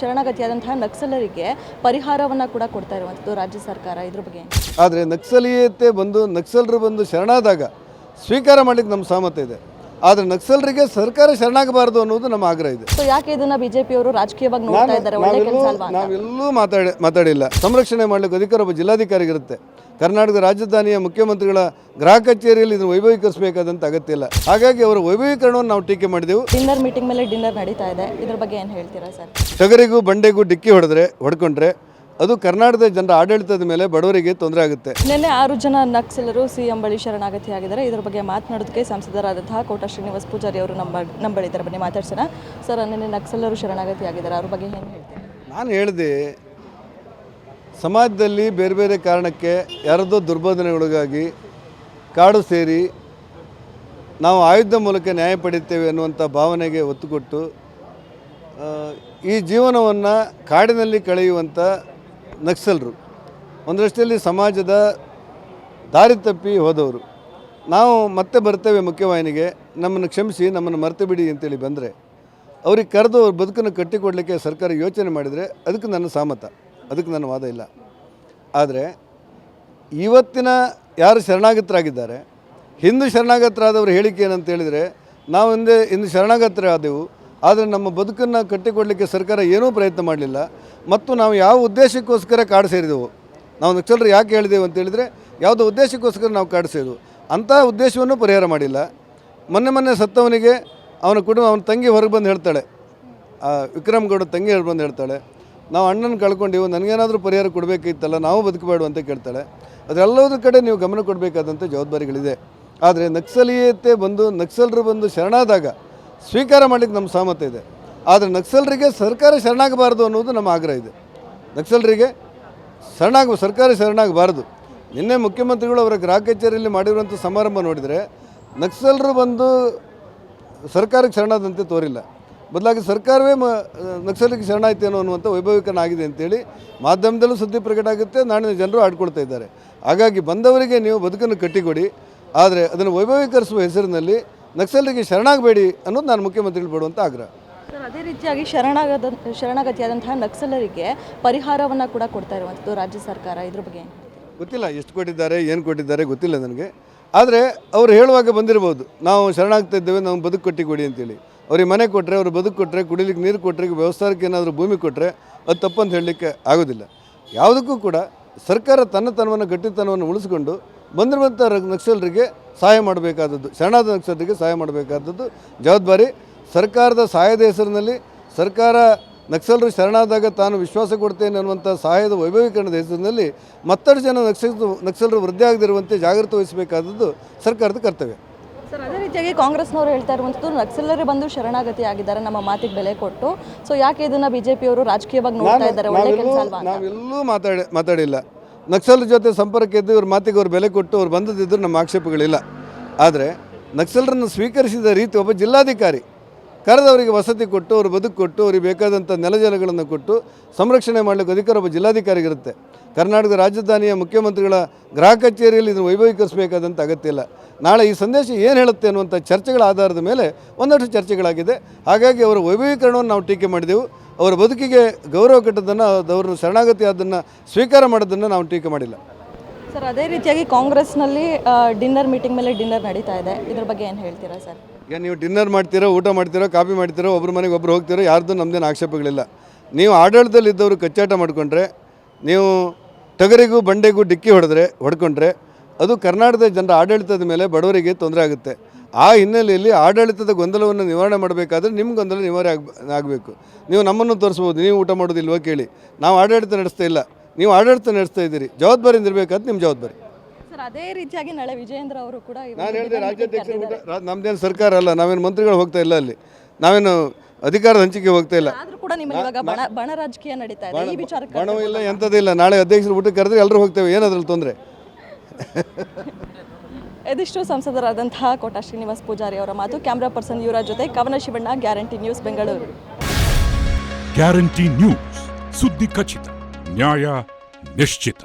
ಶರಣಾಗತಿಯಾದಂತಹ ನಕ್ಸಲರಿಗೆ ಪರಿಹಾರವನ್ನು ಕೂಡ ಕೊಡ್ತಾ ಇರುವಂಥದ್ದು ರಾಜ್ಯ ಸರ್ಕಾರ ಇದ್ರ ಬಗ್ಗೆ. ಆದ್ರೆ ನಕ್ಸಲೀಯತೆ ಬಂದು ನಕ್ಸಲರು ಬಂದು ಶರಣಾದಾಗ ಸ್ವೀಕಾರ ಮಾಡಲಿಕ್ಕೆ ನಮ್ಮ ಸಹಮತ ಇದೆ. ಆದ್ರೆ ನಕ್ಸಲರಿಗೆ ಸರ್ಕಾರ ಶರಣಾಗಬಾರದು ಅನ್ನೋದು ನಮ್ಮ ಆಗ್ರಹ ಇದೆ. ಸೊ ಯಾಕೆ ಇದನ್ನ ಬಿಜೆಪಿ ಅವರು ರಾಜಕೀಯವಾಗಿ ನೋಡ್ತಾ ಇದ್ದಾರೆ? ಒಳ್ಳೆ ಕೆಲಸ ಅಲ್ವಾ ಅಂತ. ನಾವೆಲ್ಲೂ ಮಾತಾಡಿ ಮಾತಾಡಿಲ್ಲ. ಸಂರಕ್ಷಣೆ ಮಾಡ್ಲಿಕ್ಕೆ ಅಧಿಕಾರ ಒಬ್ಬ ಜಿಲ್ಲಾಧಿಕಾರಿಗಿರುತ್ತೆ ಕರ್ನಾಟಕದ ರಾಜಧಾನಿಯ ಮುಖ್ಯಮಂತ್ರಿಗಳ ಗೃಹ ಕಚೇರಿಯಲ್ಲಿ ಇದನ್ನು ವೈಭವೀಕರಿಸಬೇಕಾದಂತ ಅಗತ್ಯ ಇಲ್ಲ. ಹಾಗಾಗಿ ಅವರ ವೈಭವೀಕರಣವನ್ನು ನಾವು ಟೀಕೆ ಮಾಡಿದೆವು. ಡಿನ್ನರ್ ಮೀಟಿಂಗ್ ಮೇಲೆ ಡಿನ್ನರ್ ನಡೀತಾ ಇದೆ. ಇದ್ರ ಬಗ್ಗೆ ಏನು ಹೇಳ್ತೀರಾ ಸರ್? ಟಗರಿಗೂ ಬಂಡೆಗೂ ಡಿಕ್ಕಿ ಹೊಡೆದ್ರೆ ಹೊಡ್ಕೊಂಡ್ರೆ ಅದು ಕರ್ನಾಟಕದ ಜನರ ಆಡಳಿತದ ಮೇಲೆ ಬಡವರಿಗೆ ತೊಂದರೆ ಆಗುತ್ತೆ. ನಿನ್ನೆ ಆರು ಜನ ನಕ್ಸಲರು ಸಿಎಂ ಬಳಿ ಶರಣಾಗತಿಯಾಗಿದ್ದಾರೆ ಇದರ ಬಗ್ಗೆ ಮಾತನಾಡೋದಕ್ಕೆ ಸಂಸದರಾದಂತಹ ಕೋಟ ಶ್ರೀನಿವಾಸ್ ಪೂಜಾರಿ ಅವರು ನಮ್ಮ ನಂಬಳಿದ್ದಾರೆ. ಬನ್ನಿ ಮಾತಾಡ್ಸೋಣ. ಸರ್ ನಿನ್ನೆ ನಕ್ಸಲರು ಶರಣಾಗತಿಯಾಗಿದ್ದಾರೆ ಅವ್ರ ಬಗ್ಗೆ ಏನು ಹೇಳ್ತೀರಾ? ನಾನು ಹೇಳಿದೆ ಸಮಾಜದಲ್ಲಿ ಬೇರೆ ಬೇರೆ ಕಾರಣಕ್ಕೆ ಯಾರದೋ ದುರ್ಬೋಧನೆಗಳಿಗಾಗಿ ಕಾಡು ಸೇರಿ ನಾವು ಆಯುಧ ಮೂಲಕ ನ್ಯಾಯ ಪಡೆಯುತ್ತೇವೆ ಅನ್ನುವಂಥ ಭಾವನೆಗೆ ಒತ್ತು ಕೊಟ್ಟು ಈ ಜೀವನವನ್ನು ಕಾಡಿನಲ್ಲಿ ಕಳೆಯುವಂಥ ನಕ್ಸಲರು. ಒಂದರಷ್ಟಲ್ಲಿ ಸಮಾಜದ ದಾರಿ ತಪ್ಪಿ ಹೋದವರು. ನಾವು ಮತ್ತೆ ಬರ್ತೇವೆ ಮುಖ್ಯವಾಹಿನಿಗೆ, ನಮ್ಮನ್ನು ಕ್ಷಮಿಸಿ, ನಮ್ಮನ್ನು ಮರೆತು ಬಿಡಿ ಅಂತೇಳಿ ಬಂದರೆ, ಅವ್ರಿಗೆ ಕರೆದು ಅವ್ರ ಬದುಕನ್ನು ಕಟ್ಟಿಕೊಡಲಿಕ್ಕೆ ಸರ್ಕಾರ ಯೋಚನೆ ಮಾಡಿದರೆ, ಅದಕ್ಕೆ ನನ್ನ ಸಹಮತ. ಅದಕ್ಕೆ ನನ್ನ ವಾದ ಇಲ್ಲ. ಆದರೆ ಇವತ್ತಿನ ಯಾರು ಶರಣಾಗತರಾಗಿದ್ದಾರೆ, ಹಿಂದೂ ಶರಣಾಗತರಾದವ್ರ ಹೇಳಿಕೆ ಏನಂತ ಹೇಳಿದರೆ, ನಾವು ಹಿಂದೆ ಇಂದು ಶರಣಾಗತರಾದೆವು, ಆದರೆ ನಮ್ಮ ಬದುಕನ್ನು ಕಟ್ಟಿಕೊಡಲಿಕ್ಕೆ ಸರ್ಕಾರ ಏನೂ ಪ್ರಯತ್ನ ಮಾಡಲಿಲ್ಲ, ಮತ್ತು ನಾವು ಯಾವ ಉದ್ದೇಶಕ್ಕೋಸ್ಕರ ಕಾಡು ಸೇರಿದೆವು? ನಾವು ನಕ್ಸಲರು ಯಾಕೆ ಹೇಳಿದೆವು ಅಂತ ಹೇಳಿದರೆ, ಯಾವುದೋ ಉದ್ದೇಶಕ್ಕೋಸ್ಕರ ನಾವು ಕಾಡು ಸೇರಿದೆವು. ಅಂಥ ಉದ್ದೇಶವನ್ನು ಪರಿಹಾರ ಮಾಡಿಲ್ಲ. ಮೊನ್ನೆ ಮೊನ್ನೆ ಸತ್ತವನಿಗೆ ಅವನ ಕುಟುಂಬ, ಅವನ ತಂಗಿ ಹೊರಗೆ ಬಂದು ಹೇಳ್ತಾಳೆ. ವಿಕ್ರಮ್ ಗೌಡ ತಂಗಿ ಹೊರಗೆ ಬಂದು ಹೇಳ್ತಾಳೆ. ನಾವು ಅಣ್ಣನ ಕಳ್ಕೊಂಡಿವು ನನಗೇನಾದರೂ ಪರಿಹಾರ ಕೊಡಬೇಕಿತ್ತಲ್ಲ, ನಾವು ಬದುಕಬೇಡು ಅಂತ ಕೇಳ್ತಾಳೆ. ಅದೆಲ್ಲದ್ರ ಕಡೆ ನೀವು ಗಮನ ಕೊಡಬೇಕಾದಂಥ ಜವಾಬ್ದಾರಿಗಳಿದೆ. ಆದರೆ ನಕ್ಸಲೀಯತೆ ಬಂದು, ನಕ್ಸಲರು ಬಂದು ಶರಣಾದಾಗ ಸ್ವೀಕಾರ ಮಾಡಲಿಕ್ಕೆ ನಮ್ಮ ಸಹಮತ ಇದೆ. ಆದರೆ ನಕ್ಸಲರಿಗೆ ಸರ್ಕಾರ ಶರಣಾಗಬಾರ್ದು ಅನ್ನೋದು ನಮ್ಮ ಆಗ್ರಹ ಇದೆ. ನಕ್ಸಲರಿಗೆ ಶರಣಾಗ, ಸರ್ಕಾರ ಶರಣಾಗಬಾರ್ದು. ನಿನ್ನೆ ಮುಖ್ಯಮಂತ್ರಿಗಳು ಅವರ ಗೃಹ ಕಚೇರಿಯಲ್ಲಿ ಮಾಡಿರುವಂಥ ಸಮಾರಂಭ ನೋಡಿದರೆ ನಕ್ಸಲರು ಬಂದು ಸರ್ಕಾರಕ್ಕೆ ಶರಣಾದಂತೆ ತೋರಿಲ್ಲ. ಬದಲಾಗಿ ಸರ್ಕಾರವೇ ಮ ನಕ್ಸಲಿಗೆ ಶರಣಾಯ್ತೇನೋ ಅನ್ನುವಂಥ ವೈಭವೀಕರಣ ಆಗಿದೆ ಅಂತೇಳಿ ಮಾಧ್ಯಮದಲ್ಲೂ ಸುದ್ದಿ ಪ್ರಕಟ ಆಗುತ್ತೆ ನಾಡಿನ ಜನರು ಆಡ್ಕೊಳ್ತಾ ಇದ್ದಾರೆ. ಹಾಗಾಗಿ ಬಂದವರಿಗೆ ನೀವು ಬದುಕನ್ನು ಕಟ್ಟಿಕೊಡಿ ಆದರೆ ಅದನ್ನು ವೈಭವೀಕರಿಸುವ ಹೆಸರಿನಲ್ಲಿ ನಕ್ಸಲರಿಗೆ ಶರಣಾಗಬೇಡಿ ಅನ್ನೋದು ನಾನು ಮುಖ್ಯಮಂತ್ರಿಗಳು ಬಿಡುವಂಥ ಆಗ್ರಹ. ಸರ್ ಅದೇ ರೀತಿಯಾಗಿ ಶರಣಾಗದ ಶರಣಾಗತಿಯಾದಂತಹ ನಕ್ಸಲರಿಗೆ ಪರಿಹಾರವನ್ನು ಕೂಡ ಕೊಡ್ತಾ ಇರುವಂಥದ್ದು ರಾಜ್ಯ ಸರ್ಕಾರ ಇದ್ರ ಬಗ್ಗೆ ಗೊತ್ತಿಲ್ಲ ಎಷ್ಟು ಕೊಟ್ಟಿದ್ದಾರೆ ಏನು ಕೊಟ್ಟಿದ್ದಾರೆ ಗೊತ್ತಿಲ್ಲ ನನಗೆ. ಆದರೆ ಅವರು ಹೇಳುವಾಗ ಬಂದಿರ್ಬೋದು ನಾವು ಶರಣಾಗ್ತಾ ಇದ್ದೇವೆ ನಾವು ಬದುಕು ಕೊಟ್ಟಿಕೊಡಿ ಅಂತೇಳಿ. ಅವ್ರಿಗೆ ಮನೆ ಕೊಟ್ಟರೆ ಅವ್ರು ಬದುಕು ಕೊಟ್ಟರೆ ಕುಡಿಲಿಕ್ಕೆ ನೀರು ಕೊಟ್ಟರೆ ವ್ಯವಸ್ಥಾನಕ್ಕೆ ಏನಾದರೂ ಭೂಮಿ ಕೊಟ್ಟರೆ ಅದು ತಪ್ಪಂತ ಹೇಳಲಿಕ್ಕೆ ಆಗೋದಿಲ್ಲ. ಯಾವುದಕ್ಕೂ ಕೂಡ ಸರ್ಕಾರ ತನ್ನತನವನ್ನು, ಗಟ್ಟಿತನವನ್ನು ಉಳಿಸ್ಕೊಂಡು ಬಂದಿರುವಂಥ ನಕ್ಸಲರಿಗೆ ಸಹಾಯ ಮಾಡಬೇಕಾದದ್ದು, ಶರಣಾದ ನಕ್ಸಲರಿಗೆ ಸಹಾಯ ಮಾಡಬೇಕಾದದ್ದು ಜವಾಬ್ದಾರಿ ಸರ್ಕಾರದ ಸಹಾಯದ ಹೆಸರಿನಲ್ಲಿ ಸರ್ಕಾರ ನಕ್ಸಲರು ಶರಣಾದಾಗ ತಾನು ವಿಶ್ವಾಸ ಕೊಡ್ತೇನೆ ಅನ್ನುವಂಥ ಸಹಾಯದ ವೈಭವೀಕರಣದ ಹೆಸರಿನಲ್ಲಿ ಮತ್ತಷ್ಟು ಜನ ನಕ್ಸಲ್, ನಕ್ಸಲರು ವೃದ್ಧಿ ಆಗದಿರುವಂತೆ ಜಾಗೃತಿ ವಹಿಸಬೇಕಾದದ್ದು ಸರ್ಕಾರದ ಕರ್ತವ್ಯ. ರೀತಿಯಾಗಿ ಕಾಂಗ್ರೆಸ್ನವರು ಹೇಳ್ತಾ ಇರುವಂಥದ್ದು ನಕ್ಸಲರೇ ಬಂದು ಶರಣಾಗತಿ ಆಗಿದ್ದಾರೆ ನಮ್ಮ ಮಾತಿಗೆ ಬೆಲೆ ಕೊಟ್ಟು. ಸೊ ಯಾಕೆ ಇದನ್ನ ಬಿಜೆಪಿಯವರು ರಾಜಕೀಯವಾಗಿ ನೋಡ್ತಾ ಇದ್ದಾರೆ? ಒಳ್ಳೆ ಕೆಲಸ ನಾವೆಲ್ಲೂ ಅಲ್ವಾ? ಅಂತ? ನಾವೆಲ್ಲೂ ಮಾತಾಡಿ ಮಾತಾಡಿಲ್ಲ. ನಕ್ಸಲ್ ಜೊತೆ ಸಂಪರ್ಕ ಇದ್ದು ಇವ್ರ ಮಾತಿಗೆ ಅವ್ರು ಬೆಲೆ ಕೊಟ್ಟು ಅವ್ರು ಬಂದದಿದ್ದರೂ ನಮ್ಮ ಆಕ್ಷೇಪಗಳಿಲ್ಲ. ಆದರೆ ನಕ್ಸಲರನ್ನು ಸ್ವೀಕರಿಸಿದ ರೀತಿ ಒಬ್ಬ ಜಿಲ್ಲಾಧಿಕಾರಿ ಕರೆದವರಿಗೆ ವಸತಿ ಕೊಟ್ಟು ಅವ್ರು ಬದುಕು ಕೊಟ್ಟು ಅವ್ರಿಗೆ ಬೇಕಾದಂಥ ನೆಲಜಲಗಳನ್ನು ಕೊಟ್ಟು ಸಂರಕ್ಷಣೆ ಮಾಡಲಿಕ್ಕೆ ಅಧಿಕಾರ ಒಬ್ಬ ಜಿಲ್ಲಾಧಿಕಾರಿಗಿರುತ್ತೆ ಕರ್ನಾಟಕದ ರಾಜಧಾನಿಯ ಮುಖ್ಯಮಂತ್ರಿಗಳ ಗೃಹ ಕಚೇರಿಯಲ್ಲಿ ಇದನ್ನು ವೈಭವೀಕರಿಸಬೇಕಾದಂಥ ಅಗತ್ಯ ಇಲ್ಲ. ನಾಳೆ ಈ ಸಂದೇಶ ಏನು ಹೇಳುತ್ತೆ ಅನ್ನುವಂಥ ಚರ್ಚೆಗಳ ಆಧಾರದ ಮೇಲೆ ಒಂದಷ್ಟು ಚರ್ಚೆಗಳಾಗಿದೆ. ಹಾಗಾಗಿ ಅವರ ವೈಭವೀಕರಣವನ್ನು ನಾವು ಟೀಕೆ ಮಾಡಿದೆವು. ಅವರ ಬದುಕಿಗೆ ಗೌರವ ಕೆಟ್ಟದನ್ನು ಅವರು ಶರಣಾಗತಿ ಅದನ್ನು ಸ್ವೀಕಾರ ಮಾಡೋದನ್ನು ನಾವು ಟೀಕೆ ಮಾಡಿಲ್ಲ. ಸರ್ ಅದೇ ರೀತಿಯಾಗಿ ಕಾಂಗ್ರೆಸ್ನಲ್ಲಿ ಡಿನ್ನರ್ ಮೀಟಿಂಗ್ ಮೇಲೆ ಡಿನ್ನರ್ ನಡೀತಾ ಇದೆ. ಇದ್ರ ಬಗ್ಗೆ ಏನು ಹೇಳ್ತೀರಾ ಸರ್? ಈಗ ನೀವು ಡಿನ್ನರ್ ಮಾಡ್ತೀರೋ ಊಟ ಮಾಡ್ತೀರೋ ಕಾಫಿ ಮಾಡ್ತೀರೋ ಒಬ್ಬರ ಮನೆಗೆ ಒಬ್ಬರು ಹೋಗ್ತೀರೋ ಯಾರ್ದು ನಮ್ಮದೇನು ಆಕ್ಷೇಪಗಳಿಲ್ಲ. ನೀವು ಆಡಳಿತದಲ್ಲಿದ್ದವರು ಕಚ್ಚಾಟ ಮಾಡಿಕೊಂಡ್ರೆ ನೀವು ಟಗರಿಗೂ ಬಂಡೆಗೂ ಡಿಕ್ಕಿ ಹೊಡೆದ್ರೆ ಹೊಡ್ಕೊಂಡ್ರೆ ಅದು ಕರ್ನಾಟಕದ ಜನರ ಆಡಳಿತದ ಮೇಲೆ ಬಡವರಿಗೆ ತೊಂದರೆ ಆಗುತ್ತೆ. ಆ ಹಿನ್ನೆಲೆಯಲ್ಲಿ ಆಡಳಿತದ ಗೊಂದಲವನ್ನು ನಿವಾರಣೆ ಮಾಡಬೇಕಾದ್ರೆ ನಿಮ್ಮ ಗೊಂದಲ ನಿವಾರಣೆ ಆಗ ಆಗಬೇಕು. ನೀವು ನಮ್ಮನ್ನು ತೋರಿಸ್ಬೋದು ನೀವು ಊಟ ಮಾಡೋದಿಲ್ವೋ ಕೇಳಿ. ನಾವು ಆಡಳಿತ ನಡೆಸ್ತಾ ಇಲ್ಲ. ನೀವು ಆಡಳಿತ ನಡೆಸ್ತಾ ಇದ್ದೀರಿ. ಜವಾಬ್ದಾರಿಯಿಂದ ಇರಬೇಕಾದ್ರೆ ನಿಮ್ಮ ಜವಾಬ್ದಾರಿ. ಸರ್ ಅದೇ ರೀತಿಯಾಗಿ ನಾಳೆ ವಿಜಯೇಂದ್ರ ಅವರು ಕೂಡ ನಾನು ಹೇಳಿದೆ ರಾಜ್ಯಾಧ್ಯಕ್ಷರು ನಮ್ಮದೇನು ಸರ್ಕಾರ ಅಲ್ಲ ನಾವೇನು ಮಂತ್ರಿಗಳು ಹೋಗ್ತಾ ಇಲ್ಲ ಅಲ್ಲಿ. ನಾವೇನು ಅಧಿಕಾರದ ಹಂಚಿಕೆ ಹೋಗ್ತಾ ಇಲ್ಲ. ಆದ್ರೂ ಕೂಡ ನಿಮ್ಮ ಇವಾಗ ಬಣ ಬಣ ರಾಜಕೀಯ ನಡೀತಾ ಇದೆ. ಈ ವಿಚಾರಕ್ಕೆ ಬಣವೂ ಇಲ್ಲ ಎಂಥದಿಲ್ಲ ನಾಳೆ ಅಧ್ಯಕ್ಷರು ಊಟಕ್ಕೆ ಕರೆದ್ರೆ ಎಲ್ಲರೂ ಹೋಗ್ತೇವೆ. ಏನದ್ರಲ್ಲಿ ತೊಂದರೆ? ಇದಿಷ್ಟು ಸಂಸದರಾದಂತಹ ಕೋಟ ಶ್ರೀನಿವಾಸ್ ಪೂಜಾರಿ ಅವರ ಮಾತು ಕ್ಯಾಮ್ರಾ ಪರ್ಸನ್ ಯುವರಾಜ್ ಜೊತೆ Kavana Shivanna guarantee news Bengaluru. Guarantee news. ಸುದ್ದಿ ಖಚಿತ ನ್ಯಾಯ ನಿಶ್ಚಿತ.